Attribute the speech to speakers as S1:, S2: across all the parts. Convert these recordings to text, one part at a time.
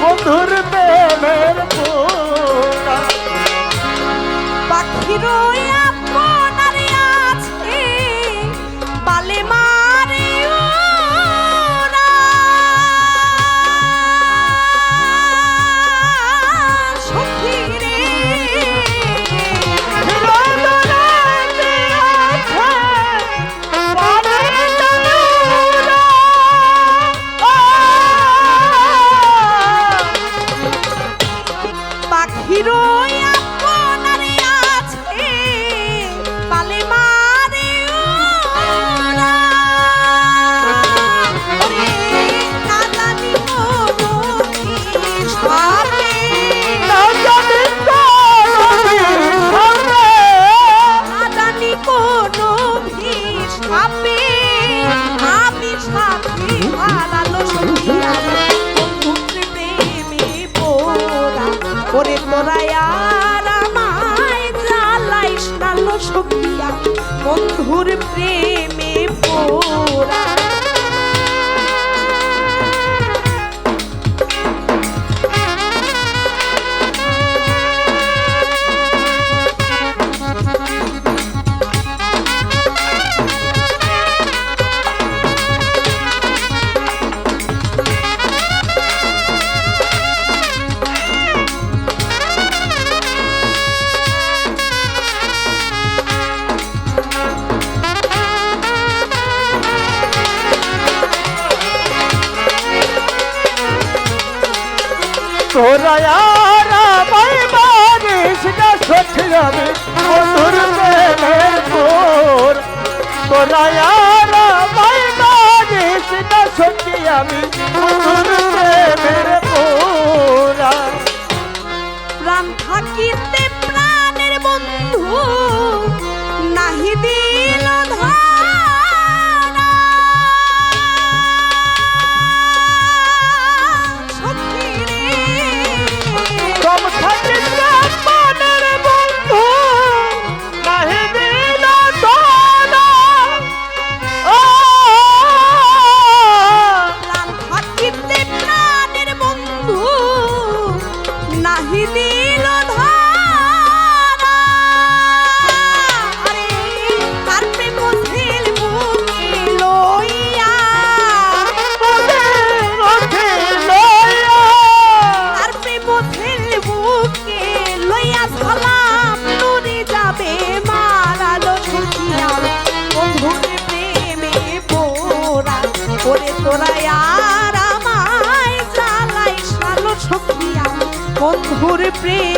S1: বন্ধুর
S2: প্রেমের
S1: বন্ধুর প্রেমে
S2: পোড়া আমি বন্ধুর প্রেমের
S1: ঘোর তোরা আমি। বন্ধুর বুদ্ধি দিল
S2: plus.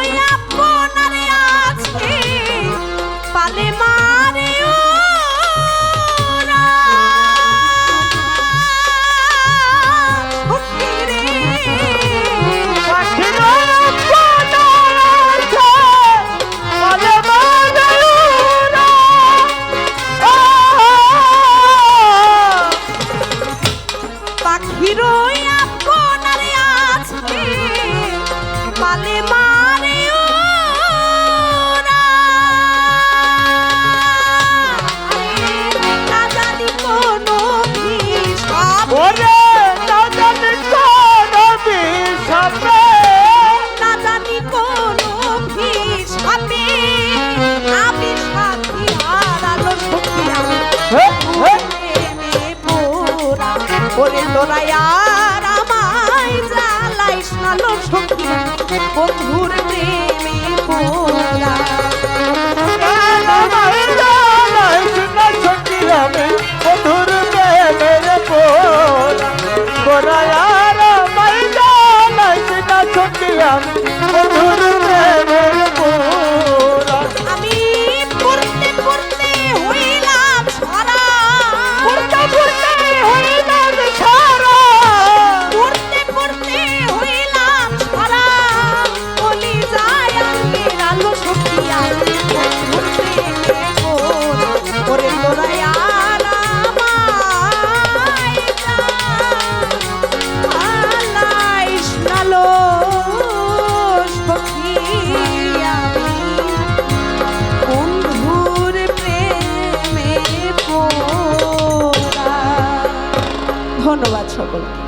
S2: তোরা আর আমায়
S3: জ্বালাইস না
S2: লোক বন্ধুর প্রেমে সকলকে